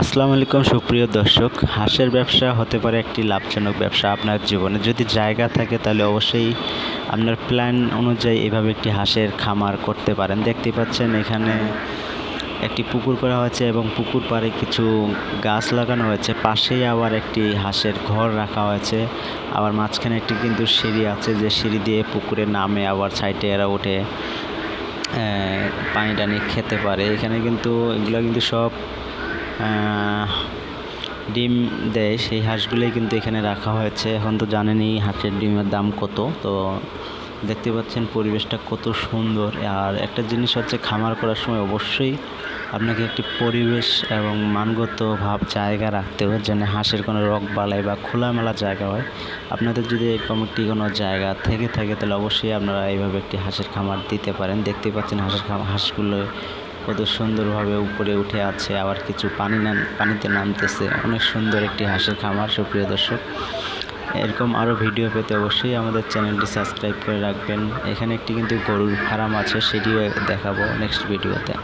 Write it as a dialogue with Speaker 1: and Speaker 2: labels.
Speaker 1: আসসালামু আলাইকুম, সুপ্রিয় দর্শক। হাঁসের ব্যবসা হতে পারে একটি লাভজনক ব্যবসা আপনার জীবনে। যদি জায়গা থাকে তাহলে অবশ্যই আপনার প্ল্যান অনুযায়ী এভাবে একটি হাঁসের খামার করতে পারেন। দেখতে পাচ্ছেন এখানে একটি পুকুর করা হয়েছে এবং পুকুর পাড়ে কিছু গাছ লাগানো হয়েছে। পাশেই আবার একটি হাঁসের ঘর রাখা হয়েছে। আবার মাঝখানে একটি কিন্তু সিঁড়ি আছে। যে সিঁড়ি দিয়ে পুকুরে নামে আবার সাইডে এরা ওঠে পানি টানি খেতে পারে। এখানে কিন্তু এগুলো কিন্তু সব ডিম দেয়, সেই হাঁসগুলোই কিন্তু এখানে রাখা হয়েছে। এখন তো জানেনই হাঁসের ডিমের দাম কত। তো দেখতে পাচ্ছেন পরিবেশটা কত সুন্দর। আর একটা জিনিস হচ্ছে খামার করার সময় অবশ্যই আপনাকে একটি পরিবেশ এবং মানগত ভাব জায়গা রাখতে হবে, যেন হাঁসের কোনো রোগ বালাই বা খোলামেলা জায়গা হয়। আপনাদের যদি এরকম একটি কোনো জায়গা থেকে থাকে, তাহলে অবশ্যই আপনারা এইভাবে একটি হাঁসের খামার দিতে পারেন। দেখতে পাচ্ছেন হাঁসের হাঁসগুলো কত সুন্দরভাবে উপরে উঠে আছে, আবার কিছু পানি নাম, পানিতে নামতেছে। অনেক সুন্দর একটি হাঁসের খামার, সুপ্রিয় দর্শক। এরকম আরও ভিডিও পেতে অবশ্যই আমাদের চ্যানেলটি সাবস্ক্রাইব করে রাখবেন। এখানে একটি কিন্তু গরুর ফার্ম আছে, সেটিও দেখাবো নেক্সট ভিডিওতে।